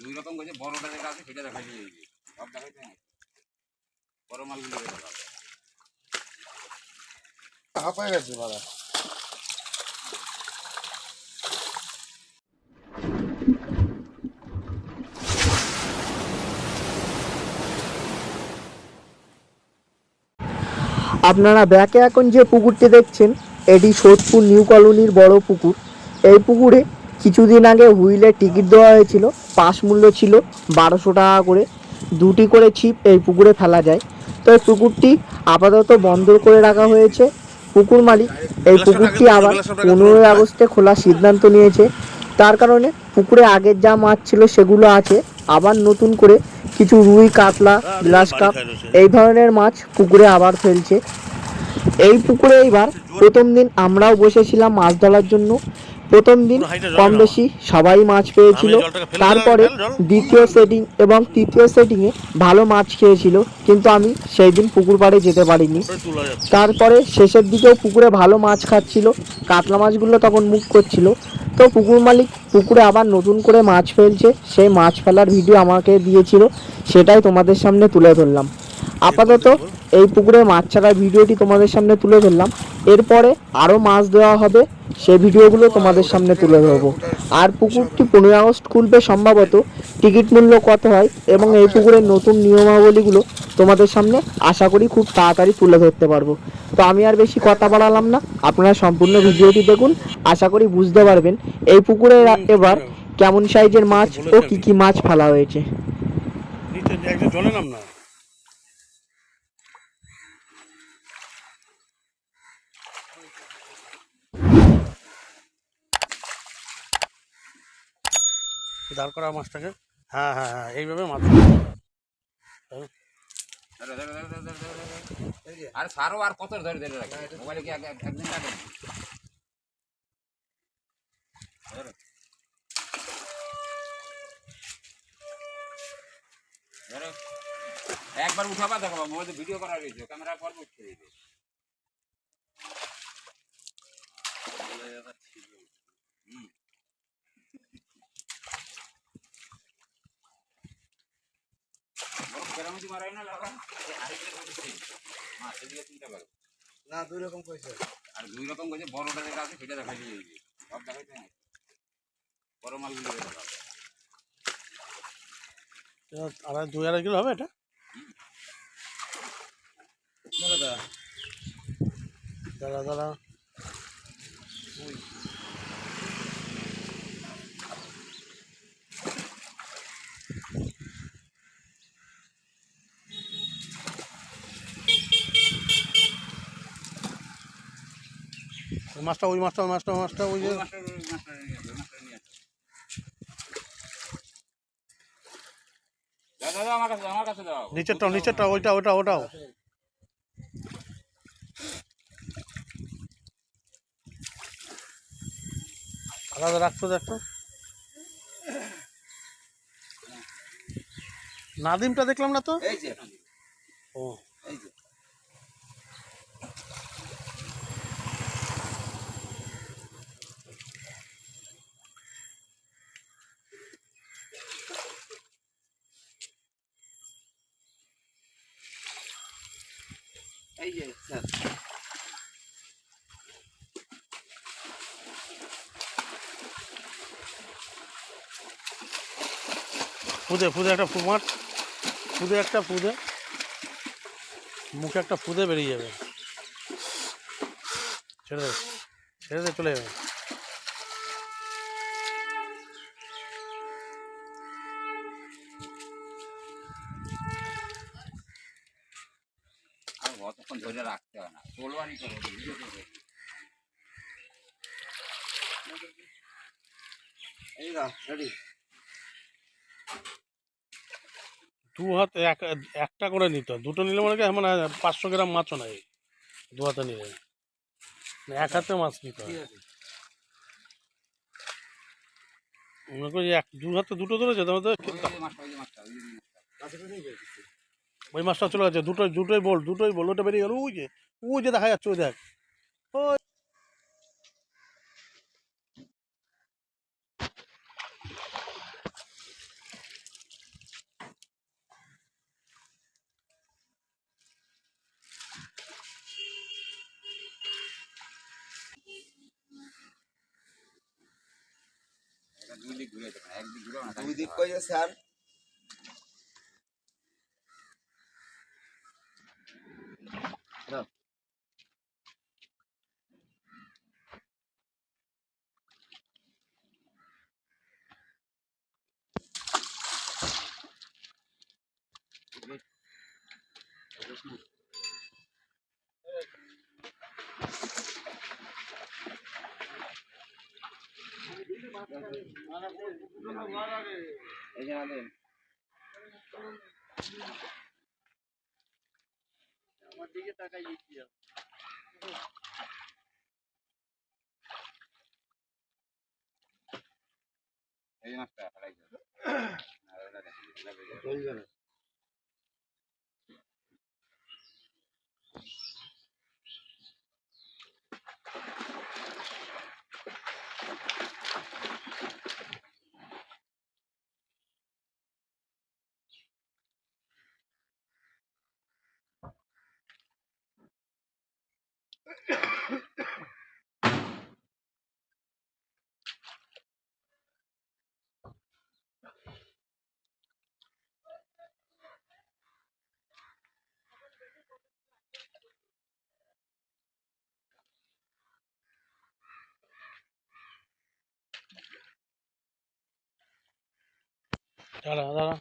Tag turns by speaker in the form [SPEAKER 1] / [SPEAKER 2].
[SPEAKER 1] দুই রকম করছে বড়টা যেটা আছে সেটা দেখাই দিয়ে দিবি সব দেখাইতে না বড় মালগুলো
[SPEAKER 2] গেছে বাবা
[SPEAKER 3] আপনারা ব্যাকে এখন যে পুকুরটি দেখছেন এটি সোদপুর নিউ কলোনির বড় পুকুর। এই পুকুরে কিছুদিন আগে হুইলের টিকিট দেওয়া হয়েছিল পাস মূল্য ছিল বারোশো টাকা করে। দুটি করে ছিপ এই পুকুরে ফেলা যায়। তো এই পুকুরটি আপাতত বন্ধ করে রাখা হয়েছে। পুকুর মালিক এই পুকুরটি আবার পনেরোই আগস্টে খোলার সিদ্ধান্ত নিয়েছে। তার কারণে পুকুরে আগের যা মাছ ছিল সেগুলো আছে। আবার নতুন করে কিছু রুই কাতলা গ্লাস কাপ এই ধরনের মাছ পুকুরে আবার ফেলছে। এই পুকুরে এইবার প্রথম দিন আমরাও বসেছিলাম মাছ ধরার জন্য। প্রথম দিন কম বেশি সবাই মাছ পেয়েছিল। তারপরে দ্বিতীয় সেটিং এবং তৃতীয় সেটিংয়ে ভালো মাছ খেয়েছিল কিন্তু আমি সেই দিন পুকুর পাড়ে যেতে পারিনি। তারপরে শেষের দিকেও পুকুরে ভালো মাছ খাচ্ছিল কাতলা মাছগুলো তখন মুখ করছিল। তো পুকুর মালিক পুকুরে আবার নতুন করে মাছ ফেলছে সেই মাছ ফেলার ভিডিও আমাকে দিয়েছিল সেটাই তোমাদের সামনে তুলে ধরলাম। আপাতত এই পুকুরে মাছ ছাড়ার ভিডিওটি তোমাদের সামনে তুলে ধরলাম। এরপরে আরও মাছ দেওয়া হবে, সেই ভিডিওগুলো তোমাদের সামনে তুলে ধরবো। আর পুকুরটি পনেরোই আগস্ট খুলবে সম্ভবত, টিকিট মূল্য কত হয় এবং এই পুকুরের নতুন নিয়মাবলীগুলো তোমাদের সামনে আশা করি খুব তাড়াতাড়ি তুলে ধরতে পারব। তো আমি আর বেশি কথা বাড়ালাম না, আপনারা সম্পূর্ণ ভিডিওটি দেখুন, আশা করি বুঝতে পারবেন এই পুকুরে এবার কেমন সাইজের মাছ ও কি কি মাছ ফেলা হয়েছে।
[SPEAKER 2] জলে নাম না? দাঁড় করা মাছটাকে হ্যাঁ হ্যাঁ হ্যাঁ এইভাবে মাছ।
[SPEAKER 1] আর আর কত ধরে ধরে রাখি কি। একবার উঠাবা, দেখো মোবাইলে ভিডিও করা রয়েছে, ক্যামেরা পর উঠতে হুম। কেরামতি মারাই না লাগা আরেকটা মাছ এদিকে তিনটা পারো
[SPEAKER 2] না দুই রকম কইছে।
[SPEAKER 1] আর দুই রকম করছে বড়টা যেটা আছে সেটা দেখাই দিয়ে সব দেখাইতে না বড় মালগুলো
[SPEAKER 2] আড়াই দুই আড়াই কিলো হবে এটা? দাঁড়া দাঁড়া ওই মাছটা ওই মাছটা ওই মাছটা মাছটা ওই যে নিচেরটা নিচেরটা ওইটা ওটা ওটাও আলাদা রাখতো দেখতো নাদিমটা দেখলাম না তো? ও।
[SPEAKER 1] এই যে এই যে স্যার
[SPEAKER 2] ফুদে ফুদে একটা ফুমার, ফুদে একটা ফুদে, মুখে একটা ফুদে বেরিয়ে যাবে। ছেড়ে দে ছেড়ে দে, চলে যাবে।
[SPEAKER 1] ধরে রাখতে হয় না। তোলবানি করো এই দাও রেডি।
[SPEAKER 2] দু হাত এক একটা করে নিতে হয়। দুটো নিলে মনে হয় মানে পাঁচশো গ্রাম মাছও নাই দু হাতে নিলে। মানে এক হাতে মাছ নিতে হয়। মনে করি এক দু হাতে দুটো ধরেছে মধ্যে
[SPEAKER 1] ওই মাছটা
[SPEAKER 2] চলে গেছে, দুটোই দুটোই বল দুটোই বল, ওটা বেরিয়ে গেল, ওই যে ওই যে দেখা যাচ্ছে, ওই দেখ। ওই
[SPEAKER 1] দুই দিক ঘুরে একদিক ঘুরে
[SPEAKER 4] দুই দিক কই স্যার?
[SPEAKER 1] এই দিকে তাকাই এই মাছটা ফেলাই দাও। আর ওটা দেখো, ওটা বেজে যাবে।
[SPEAKER 2] দাঁড়া দাঁড়া